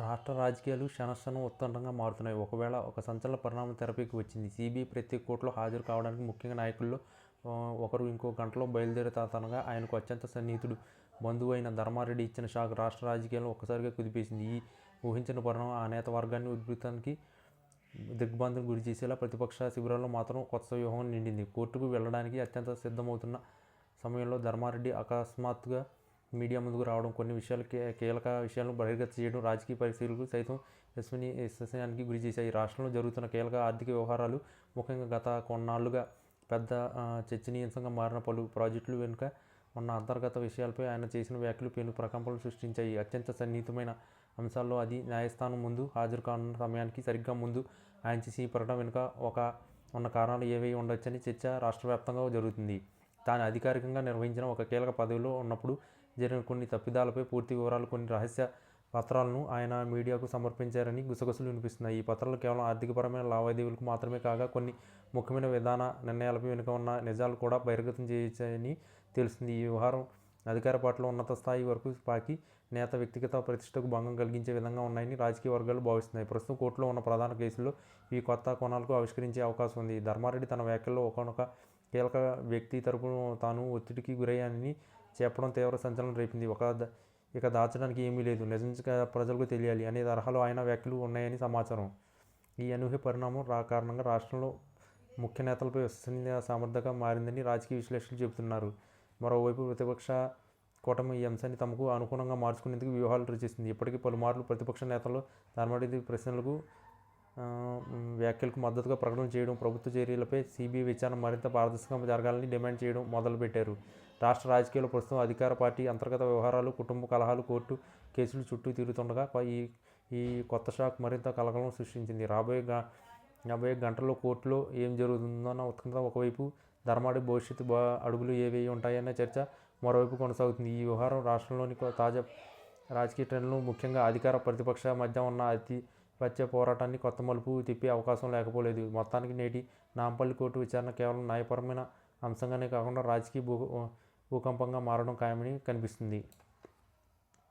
రాష్ట్ర రాజకీయాలు క్షణక్షణం ఉత్కంఠగా మారుతున్నాయి. ఒకవేళ ఒక సంచలన పరిణామం తెరపైకి వచ్చింది. సీబీఐ ప్రత్యేక కోర్టులో హాజరు కావడానికి ముఖ్యంగా నాయకుల్లో ఒకరు ఇంకో గంటలో బయలుదేరుతారనగా ఆయనకు అత్యంత సన్నిహితుడు, బంధువు అయిన ధర్మారెడ్డి ఇచ్చిన షాక్ రాష్ట్ర రాజకీయాలను ఒక్కసారిగా కుదిపేసింది. ఈ ఊహించిన పరిణామం ఆ నేత వర్గాన్ని ఉద్రిక్తతకి, గురి చేసేలా ప్రతిపక్ష శిబిరాల్లో మాత్రం కొత్త వ్యూహం నిండింది. కోర్టుకు వెళ్ళడానికి అత్యంత సిద్ధమవుతున్న సమయంలో ధర్మారెడ్డి అకస్మాత్తుగా మీడియా ముందుకు రావడం, కొన్ని విషయాలు కీలక విషయాలను బహిర్గత చేయడం రాజకీయ పరిస్థితులకు సైతం విస్మయానికి గురిచేశాయి. రాష్ట్రంలో జరుగుతున్న కీలక ఆర్థిక వ్యవహారాలు, ముఖ్యంగా గత కొన్నాళ్ళుగా పెద్ద చర్చనీయాంశంగా మారిన పలు ప్రాజెక్టులు వెనుక ఉన్న అంతర్గత విషయాలపై ఆయన చేసిన వ్యాఖ్యలు పెను ప్రకంపనలు సృష్టించాయి. అత్యంత సన్నిహితమైన అంశాల్లో అది న్యాయస్థానం ముందు హాజరు కానున్న సమయానికి సరిగ్గా ముందు ఆయన చేసి ప్రకటన వెనుక ఉన్న కారణాలు ఏవై ఉండొచ్చని చర్చ రాష్ట్రవ్యాప్తంగా జరుగుతుంది తాను అధికారికంగా నిర్వహించిన ఒక కీలక పదవిలో ఉన్నప్పుడు జరిగిన కొన్ని తప్పిదాలపై పూర్తి వివరాలు, కొన్ని రహస్య పత్రాలను ఆయన మీడియాకు సమర్పించారని గుసగుసలు వినిపిస్తున్నాయి. ఈ పత్రాలు కేవలం ఆర్థికపరమైన లావాదేవీలకు మాత్రమే కాక కొన్ని ముఖ్యమైన విధాన నిర్ణయాలపై వెనుక ఉన్న నిజాలు కూడా బహిర్గతం చేయొచ్చని తెలుస్తుంది ఈ వ్యవహారం అధికార పార్టీలో ఉన్నత స్థాయి వరకు పాకి, నేత వ్యక్తిగత ప్రతిష్టకు భంగం కలిగించే విధంగా ఉన్నాయని రాజకీయ వర్గాలు భావిస్తున్నాయి. ప్రస్తుతం కోర్టులో ఉన్న ప్రధాన కేసుల్లో ఈ కొత్త కోణాలకు ఆవిష్కరించే అవకాశం ఉంది. ధర్మారెడ్డి తన వ్యాఖ్యల్లో ఒకనొక కీలక వ్యక్తి తరపున తాను ఒత్తిడికి గురయ్యానని చెప్పడం తీవ్ర సంచలనం రేపింది. ఒక ఇక దాచడానికి ఏమీ లేదు, నిజంగా ప్రజలకు తెలియాలి అనే తరహాలో ఆయన వ్యాఖ్యలు ఉన్నాయని సమాచారం. ఈ అనూహ్య పరిణామం కారణంగా రాష్ట్రంలో ముఖ్య నేతలపై విశ్వసనీయ సామర్థ్యంగా మారిందని రాజకీయ విశ్లేషకులు చెబుతున్నారు. మరోవైపు ప్రతిపక్ష కూటమి ఈ అంశాన్ని తమకు అనుకూలంగా మార్చుకునేందుకు వ్యూహాలు రచిస్తుంది ఇప్పటికీ పలుమార్లు ప్రతిపక్ష నేతలు ధర్మారెడ్డి ప్రశ్నలకు, వ్యాఖ్యలకు మద్దతుగా ప్రకటన చేయడం, ప్రభుత్వ చర్యలపై సీబీఐ విచారణ మరింత పారదర్శకంగా జరగాలని డిమాండ్ చేయడం మొదలుపెట్టారు. రాష్ట్ర రాజకీయాలు ప్రస్తుతం అధికార పార్టీ అంతర్గత వ్యవహారాలు, కుటుంబ కలహాలు, కోర్టు కేసులు చుట్టూ తిరుగుతుండగా ఈ ఈ కొత్త షాక్ మరింత కలకలం సృష్టించింది. రాబోయే గంటల్లో కోర్టులో ఏం జరగబోతుందన్న ఉత్కంఠ ఒకవైపు, ధర్మాడి భవిష్యత్తు అడుగులు ఏవేవి ఉంటాయన్న చర్చ మరోవైపు కొనసాగుతుంది ఈ వ్యవహారం రాష్ట్రంలోని తాజా రాజకీయ ట్రెండ్లు ముఖ్యంగా అధికార, ప్రతిపక్ష మధ్య ఉన్న అతి వచ్చే పోరాటాన్ని కొత్త మలుపు తిప్పే అవకాశం లేకపోలేదు. మొత్తానికి నేటి నాంపల్లి కోర్టు విచారణ కేవలం న్యాయపరమైన అంశంగానే కాకుండా రాజకీయ భూ భూకంపంగా మారడం ఖాయమని కనిపిస్తుంది